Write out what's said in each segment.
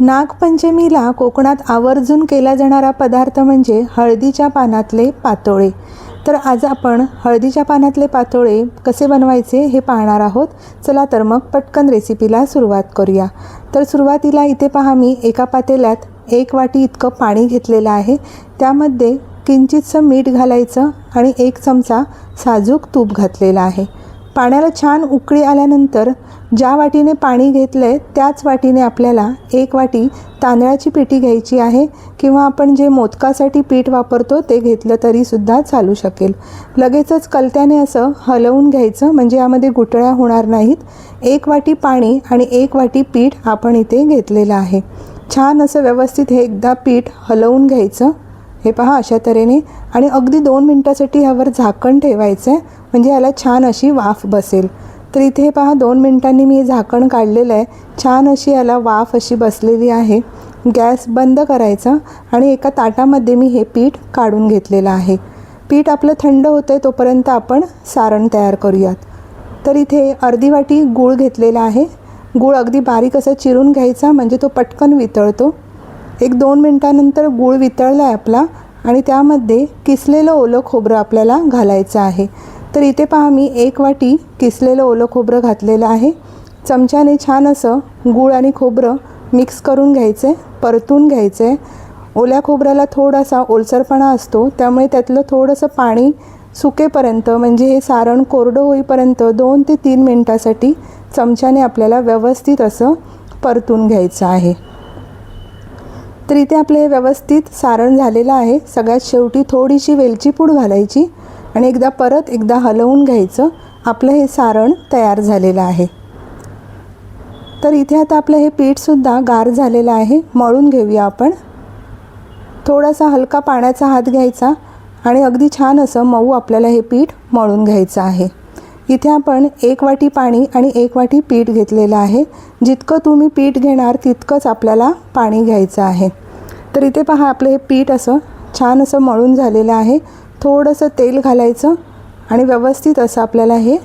नागपंचमीला कोकणात आवर्जून केला जाणारा पदार्थ म्हणजे हळदीच्या पानातले पातोळे. तर आज आपण हळदीच्या पानातले पातोळे कसे बनवायचे हे पाहणार आहोत. चला तर मग पटकन रेसिपीला सुरुवात करूया. तर सुरुवातीला इथे पहा मी एका पातेल्यात एक वाटी इतकं पाणी घेतलेलं आहे. त्यामध्ये किंचितसं मीठ घालायचं आणि एक चमचा साजूक तूप घातलेला आहे. पाण्याला छान उकळी आल्यानंतर ज्या वाटीने पाणी घेतलं आहे त्याच वाटीने आपल्याला एक वाटी तांदळाची पिठी घ्यायची आहे किंवा आपण जे मोदकासाठी पीठ वापरतो ते घेतलं तरीसुद्धा चालू शकेल. लगेचच कलत्याने असं हलवून घ्यायचं म्हणजे यामध्ये गुटळ्या होणार नाहीत. एक वाटी पाणी आणि एक वाटी पीठ आपण इथे घेतलेलं आहे. छान असं व्यवस्थित हे एकदा पीठ हलवून घ्यायचं. हे पहा अशा तऱ्हेने. आणि अगदी दोन मिनटासाठी ह्यावर झाकण ठेवायचं आहे म्हणजे याला छान अशी वाफ बसेल. तर इथे पहा दोन मिनटांनी मी झाकण काढलेलं आहे. छान अशी याला वाफ अशी बसलेली आहे. गॅस बंद करायचा आणि एका ताटामध्ये मी हे पीठ काढून घेतलेलं आहे. पीठ आपलं थंड होतं आहे तोपर्यंत आपण सारण तयार करूयात. तर इथे अर्धी वाटी गूळ घेतलेला आहे. गूळ अगदी बारीक असं चिरून घ्यायचा म्हणजे तो पटकन वितळतो. एक दोन मिनटानंतर गूळ वितळला आहे आपला आणि त्यामध्ये किसलेलं ओलं खोबरं आपल्याला घालायचं आहे. तर इथे पहा मी एक वाटी किसलेलं ओलं खोबरं घातलेलं आहे. चमच्याने छान असं गूळ आणि खोबरं मिक्स करून घ्यायचं आहे परतून घ्यायचं. आहे ओल्या खोबऱ्याला थोडासा ओलसरपणा असतो त्यामुळे त्यातलं थोडंसं पाणी सुकेपर्यंत म्हणजे हे सारण कोरडं होईपर्यंत दोन ते तीन मिनटासाठी चमच्याने आपल्याला व्यवस्थित असं परतून घ्यायचं आहे. तर इथे आपलं हे व्यवस्थित सारण झालेलं आहे. सगळ्यात शेवटी थोडीशी वेलची पूड घालायची. आणि एकदा परत एकदा हलवून घ्यायचं. आपलं हे सारण तयार झालेलं आहे. तर इथे आता आपलं हे पीठसुद्धा गार झालेलं आहे. मळून घेऊया आपण. थोडासा हलका पाण्याचा हात घ्यायचा आणि अगदी छान असं मऊ आपल्याला हे पीठ मळून घ्यायचं आहे. इथे आपण एक वाटी पाणी आणि एक वाटी पीठ घेतलेलं आहे. जितकं तुम्ही पीठ घेणार तितकंच आपल्याला पाणी घ्यायचं आहे. तर इथे पहा आपलं हे पीठ असं छान असं मळून झालेलं आहे. थोडंसं तेल घालायचं आणि व्यवस्थित असं आपल्याला हे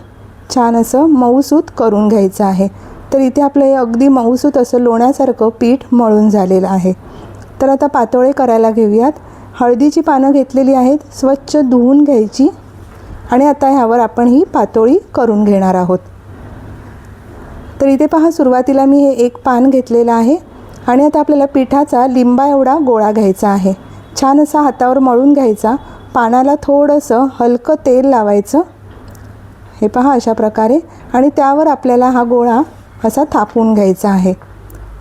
छान असं मऊसूत करून घ्यायचं आहे. तर इथे आपलं हे अगदी मऊसूत असं लोण्यासारखं पीठ मळून झालेलं आहे. तर आता पातोळे करायला घेऊयात. हळदीची पानं घेतलेली आहेत स्वच्छ धुवून घ्यायची आणि आता ह्यावर आपण ही पातोळी करून घेणार आहोत. तर इथे पहा सुरुवातीला मी हे एक पान घेतलेलं आहे आणि आता आपल्याला पिठाचा लिंबा एवढा गोळा घ्यायचा आहे. छान असा हातावर मळून घ्यायचा. पानाला थोडंसं हलकं तेल लावायचं. हे पहा अशा प्रकारे. आणि त्यावर आपल्याला हा गोळा असा थापून घ्यायचा आहे.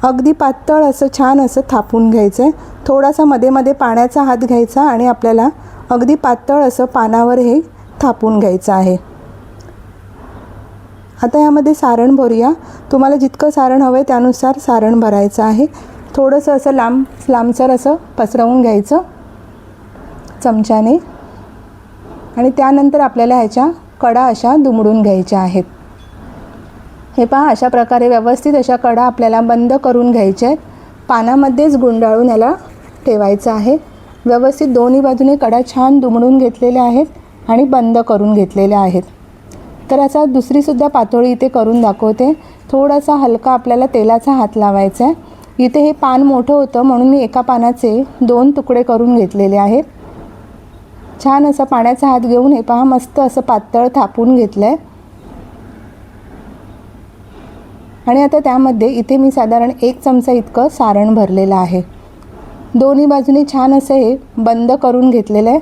अगदी पातळ असं छान असं थापून घ्यायचं आहे थोडासा मध्ये मध्ये पाण्याचा हात घ्यायचा आणि आपल्याला अगदी पातळ असं पानावर हे थापून घ्यायचं आहे. आता यामध्ये सारण भरूया. तुम्हाला जितकं सारण हवं आहे त्यानुसार सारण भरायचं आहे. थोडंसं असं लांब लांबसर असं पसरवून घ्यायचं. चमच्याने आणि त्यानंतर आपल्याला ह्याच्या कडा अशा दुमडून घ्यायच्या आहेत. हे पहा अशा प्रकारे व्यवस्थित अशा कडा आपल्याला बंद करून घ्यायच्या आहेत. पानामध्येच गुंडाळून याला ठेवायचं आहे. व्यवस्थित दोन्ही बाजूने कडा छान दुमडून घेतलेल्या आहेत आणि बंद करून घेतलेल्या आहेत. तर असा दुसरीसुद्धा पातोळी इथे करून दाखवते. थोडासा हलका आपल्याला तेलाचा हात लावायचा आहे. इथे हे पान मोठं होतं म्हणून मी एका पानाचे दोन तुकडे करून घेतलेले आहेत. छान असं पाण्याचा हात घेऊन हे पहा मस्त असं पातळ थापून घेतलं आहे आणि आता त्यामध्ये इथे मी साधारण एक चमचा इतकं सारण भरलेलं आहे. दोन्ही बाजूने छान असं हे बंद करून घेतलेलं आहे.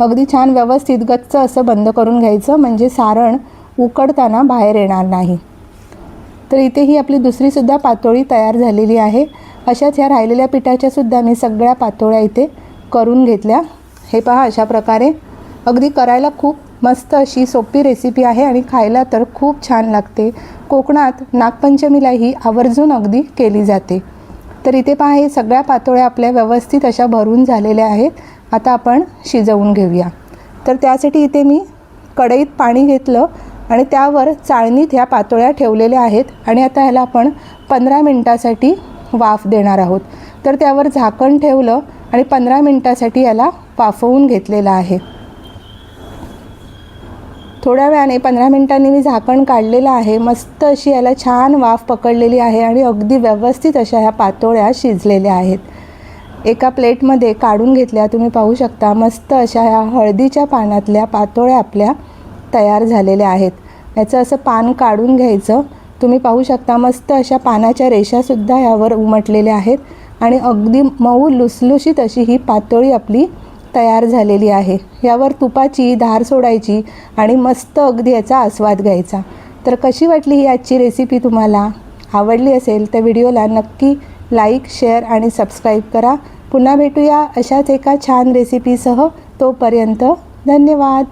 अगदी छान व्यवस्थित गच्च असं बंद करून घ्यायचं म्हणजे सारण उकडताना बाहेर येणार नाही. तर इथे ही आपली दुसरीसुद्धा पातोळी तयार झालेली आहे. अशाच ह्या राहिलेल्या पिठाच्यासुद्धा मी सगळ्या पातोळ्या इथे करून घेतल्या. हे पहा अशा प्रकारे अगदी करायला खूप मस्त अशी सोपी रेसिपी आहे आणि खायला तर खूप छान लागते. कोकणात नागपंचमीला ही आवर्जून अगदी केली जाते. तर इथे पहा हे सगळ्या पातोळ्या आपल्या व्यवस्थित अशा भरून झालेल्या आहेत. आता आपण शिजवून घेऊया. तर त्यासाठी इथे मी कढईत पाणी घेतलं आणि त्यावर चाळणीत ह्या पातोळ्या ठेवलेल्या आहेत आणि आता ह्याला आपण पंधरा मिनटासाठी वाफ देणार आहोत. तर त्यावर झाकण ठेवलं आणि पंधरा मिनटासाठी याला वाफवून घेतलेलं आहे. थोड्या वेळाने पंधरा मिनटांनी मी झाकण काढलेलं आहे. मस्त अशी याला छान वाफ पकडलेली आहे आणि अगदी व्यवस्थित अशा ह्या पातोळ्या शिजलेल्या आहेत. एका प्लेटमध्ये काढून घेतल्या तुम्ही पाहू शकता. मस्त अशा ह्या हळदीच्या पानातल्या पातोळ्या आपल्या तयार झालेल्या आहेत. याचं असं पान काढून घ्यायचं. तुम्ही पाहू शकता मस्त अशा पानाच्या रेषासुद्धा यावर उमटलेल्या आहेत आणि अगदी मऊ लुसलुशीत अशी ही पातोळी आपली तयार झालेली आहे. यावर तुपाची धार सोडायची आणि मस्त अगदी याचा आस्वाद घ्यायचा. तर कशी वाटली ही आजची रेसिपी तुम्हाला? आवडली असेल तर व्हिडिओला नक्की लाईक शेअर आणि सबस्क्राईब करा. पुन्हा भेटूया अशाच एका छान रेसिपीसह तोपर्यंत धन्यवाद.